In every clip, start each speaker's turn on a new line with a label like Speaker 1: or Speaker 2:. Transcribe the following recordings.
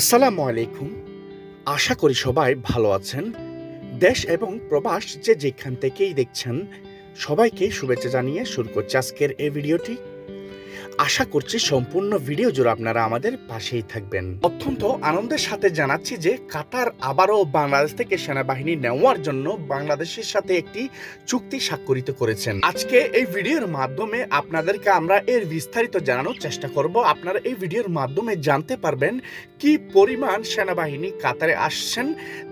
Speaker 1: আসসালামু আলাইকুম। আশা করি সবাই ভালো আছেন। দেশ এবং প্রবাস যে যেখান থেকেই দেখছেন, সবাইকে শুভেচ্ছা জানিয়ে শুরু করছি আজকের এই ভিডিওটি। আশা করছি সম্পূর্ণ ভিডিও জুড়ে আপনারা আমাদের পাশেই থাকবেন। অত্যন্ত আনন্দের সাথে জানাচ্ছি যে কাতার আবারও বাংলাদেশ থেকে সেনাবাহিনী নেওয়ার জন্য বাংলাদেশের সাথে একটি চুক্তি স্বাক্ষরিত করেছেন। আজকে এই ভিডিওর মাধ্যমে আপনাদেরকে আমরা এর বিস্তারিত জানানোর চেষ্টা করব। আপনারা এই ভিডিওর মাধ্যমে জানতে পারবেন কি পরিমাণ সেনাবাহিনী কাতারে আসছেন,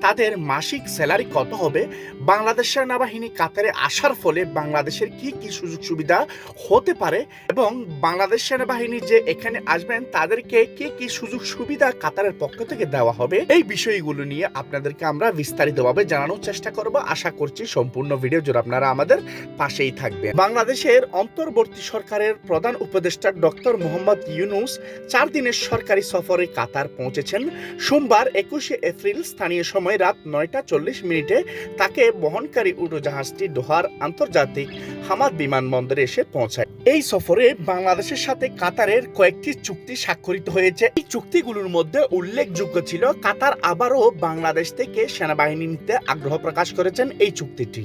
Speaker 1: তাদের মাসিক স্যালারি কত হবে, বাংলাদেশ সেনাবাহিনী কাতারে আসার ফলে বাংলাদেশের কি কি সুযোগ সুবিধা হতে পারে এবং বাংলাদেশ সেনাবাহিনী যে এখানে আসবেন, তাদেরকে কি কি সুযোগ সুবিধা কাতারের পক্ষ থেকে দেওয়া হবে? এই বিষয়গুলো নিয়ে আপনাদেরকে আমরা বিস্তারিতভাবে জানানোর চেষ্টা করব। আশা করছি সম্পূর্ণ ভিডিও জুড়ে আপনারা আমাদের পাশেই থাকবেন। বাংলাদেশের অন্তর্বর্তী সরকারের প্রধান উপদেষ্টা ডক্টর মোহাম্মদ ইউনুস চার দিনের সরকারি সফরে কাতার পৌঁছেছেন। সোমবার একুশে এপ্রিল স্থানীয় সময় রাত নয়টা চল্লিশ মিনিটে তাকে বহনকারী উড়োজাহাজটি দোহার আন্তর্জাতিক হামাদ বিমানবন্দরে এসে পৌঁছায়। এই সফরে বাংলাদেশের সাথে কাতারের কয়েকটি চুক্তি স্বাক্ষরিত হয়েছে। এই চুক্তিগুলোর মধ্যে উল্লেখযোগ্য ছিল, কাতার আবারও বাংলাদেশ থেকে সেনাবাহিনী নিতে আগ্রহ প্রকাশ করেছেন এই চুক্তিটি।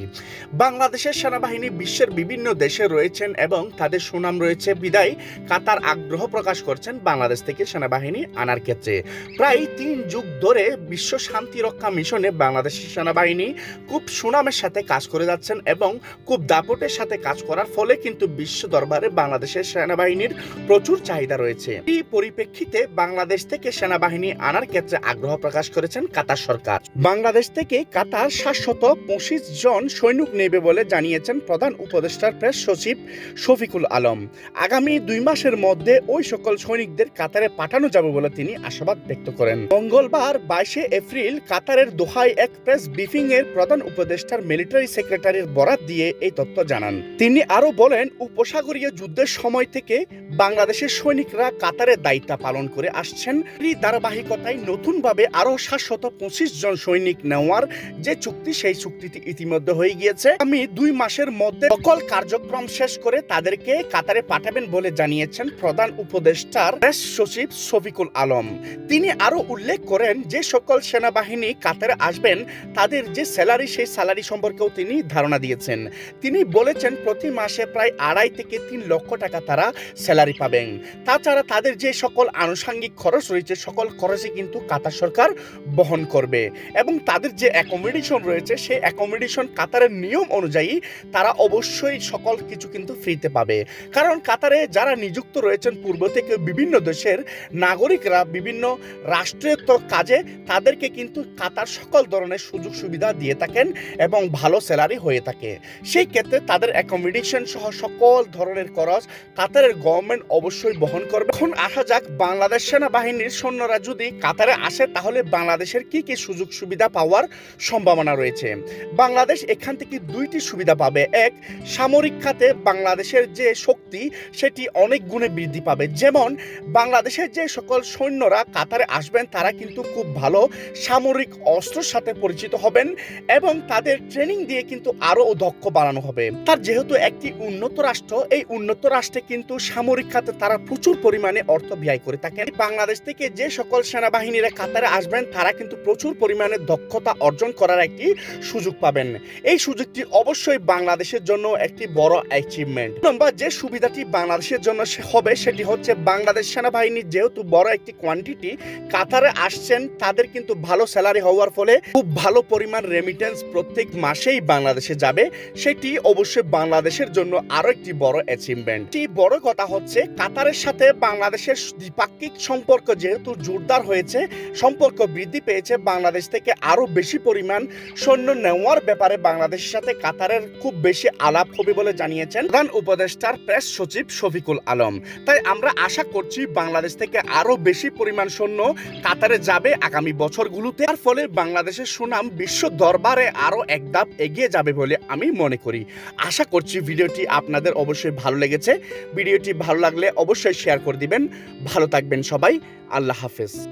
Speaker 1: বাংলাদেশের সেনাবাহিনী বিশ্বের বিভিন্ন দেশে রয়েছেন এবং তাদের সুনাম রয়েছে বিদায়। কাতার আগ্রহ প্রকাশ করছেন বাংলাদেশ থেকে সেনাবাহিনী আনার ক্ষেত্রে। প্রায় তিন যুগ ধরে বিশ্ব শান্তি রক্ষা মিশনে বাংলাদেশের সেনাবাহিনী খুব সুনামের সাথে কাজ করে যাচ্ছেন এবং খুব দাপটের সাথে কাজ করার ফলে কিন্তু বিশ্ব দরবারে বাংলাদেশের সেনাবাহিনীর প্রচুর চাহিদা রয়েছে। এই পরিপ্রেক্ষিতে বাংলাদেশ থেকে সেনাবাহিনী আনার ক্ষেত্রে আগ্রহ প্রকাশ করেছেন কাতার সরকার। বাংলাদেশ থেকে কাতার সাতশত পঁচিশ জন সৈনিক নেবে বলে জানিয়েছেন প্রধান উপদেষ্টার প্রেস সচিব শফিকুল আলম। আগামী দুই মাসের মধ্যে ওই সকল সৈনিকদের কাতারে পাঠানো যাবে বলে তিনি আশাবাদ ব্যক্ত করেন। মঙ্গলবার বাইশে এপ্রিল কাতারের দোহাই এক প্রেস ব্রিফিং এর প্রধান উপদেষ্টার মিলিটারি সেক্রেটারির বরাত দিয়ে এই তথ্য জানান। তিনি আরও বলেন, উপসাগরীয় যুদ্ধের সময় থেকে বাংলাদেশের সৈনিকরা কাতারের দায়িত্ব পালন করে আসছেন। এই ধারাবাহিকতায় নতুনভাবে আরও সাতশত পঁচিশ জন সৈনিক নেওয়ার যে চুক্তি, সেই চুক্তিটি ইতিমধ্যে হয়ে গিয়েছে। আমি দুই মাসের মধ্যে সকল কার্যক্রম শেষ করে তাদেরকে কাতারে পাঠাবেন বলে জানিয়েছেন প্রধান উপদেষ্টার প্রেস সচিব শফিকুল আলম। তিনি আরও উল্লেখ করেন, যে সকল সেনাবাহিনী কাতারে আসবেন, তাদের যে স্যালারি, সেই স্যালারি সম্পর্কেও তিনি ধারণা দিয়েছেন। তিনি বলেছেন, প্রতি মাসে প্রায় আড়াই থেকে তিন লক্ষ টাকা তারা স্যালারি পাবেন। তাছাড়া তাদের যে সকল আনুষঙ্গিক খরচ রয়েছে, সকল খরচই কিন্তু কাতার সরকার বহন করবে। এবং তাদের যে অ্যাকোমোডেশন রয়েছে, সেই অ্যাকোমোডেশন কাতারের নিয়ম অনুযায়ী তারা অবশ্যই সকল কিছু কিন্তু ফ্রিতে পাবে। কারণ কাতারে যারা নিযুক্ত রয়েছেন পূর্ব থেকে বিভিন্ন দেশের নাগরিকরা, বিভিন্ন রাষ্ট্রীয়ত্ব কাজে তাদেরকে কিন্তু কাতার সকল ধরনের সুযোগ সুবিধা দিয়ে থাকেন এবং ভালো স্যালারি হয়ে থাকে। সেই ক্ষেত্রে তাদের অ্যাকোমোডেশন সহ সকল ধরনের খরচ কাতারের গভর্নমেন্ট অবশ্যই বহন করবে। এখন আসা যাক, বাংলাদেশ সেনাবাহিনীর সৈন্যরা যদি কাতারে আসে, তাহলে বাংলাদেশের কি কি সুযোগ সুবিধা পাওয়ার সম্ভাবনা রয়েছে? বাংলাদেশ এখান থেকে দুইটি সুবিধা পাবে। এক, সামরিক খাতে বাংলাদেশের যে শক্তি, সেটি অনেক গুণে বৃদ্ধি পাবে। যেমন, বাংলাদেশের যে সকল সৈন্যরা কাতারে আসবেন, তারা কিন্তু খুব ভালো সামরিক অস্ত্রের সাথে পরিচিত হবেন এবং তাদের ট্রেনিং দিয়ে কিন্তু আরও দক্ষ বানানো হবে। তার যেহেতু একটি উন্নত রাষ্ট্র, এই উন্নত রাষ্ট্রে কিন্তু সামরিক খাতে তারা প্রচুর পরিমাণে অর্থ ব্যয় করে থাকেন। বাংলাদেশ থেকে যে সকল সেনাবাহিনীরা কাতারে আসবেন, তারা কিন্তু প্রচুর পরিমাণে দক্ষতা অর্জন করার একটি সুযোগ পাবেন। এই সুযোগটি অবশ্যই বাংলাদেশের জন্য একটি বড় অ্যাচিভমেন্ট নম্বর যে সুবিধাটি বাংলাদেশের জন্য হবে, সেটি হচ্ছে বাংলাদেশ সেনাবাহিনী যেহেতু বড় একটি কোয়ান্টিটি কাতারে আসছেন, তাদের কিন্তু ভালো স্যালারি হওয়ার ফলে খুব ভালো পরিমাণ রেমিটেন্স প্রত্যেক মাসেই বাংলাদেশে যাবে। সেটি অবশ্যই বাংলাদেশের জন্য আরও একটি বড় অ্যাচিভমেন্ট বড় কথা হচ্ছে কাতারের সাথে বাংলাদেশের দ্বিপাক্ষিক সম্পর্ক যেহেতু জোরদার হয়েছে, সম্পর্ক বৃদ্ধি পেয়েছে, বাংলাদেশ থেকে আরও বেশি পরিমাণ সৈন্য নেওয়ার ব্যাপারে বাংলাদেশের সাথে কাতারের খুব বেশি আলাপ হবে বলে জানিয়েছেন প্রধান উপদেষ্টার প্রেস সচিব শফিকুল আলম। তাই আমরা আশা করছি বাংলাদেশ থেকে আরও বেশি পরিমাণ সৈন্য কাতারে যাবে আগামী বছরগুলোতে। তার ফলে বাংলাদেশের সুনাম বিশ্ব দরবারে আরও এক ধাপ এগিয়ে যাবে বলে আমি মনে করি। আশা করছি ভিডিওটি আপনাদের অবশ্যই ভালো লেগেছে। ভিডিওটি ভালো লাগলে অবশ্যই শেয়ার করে দিবেন। ভালো থাকবেন সবাই। আল্লাহ হাফেজ।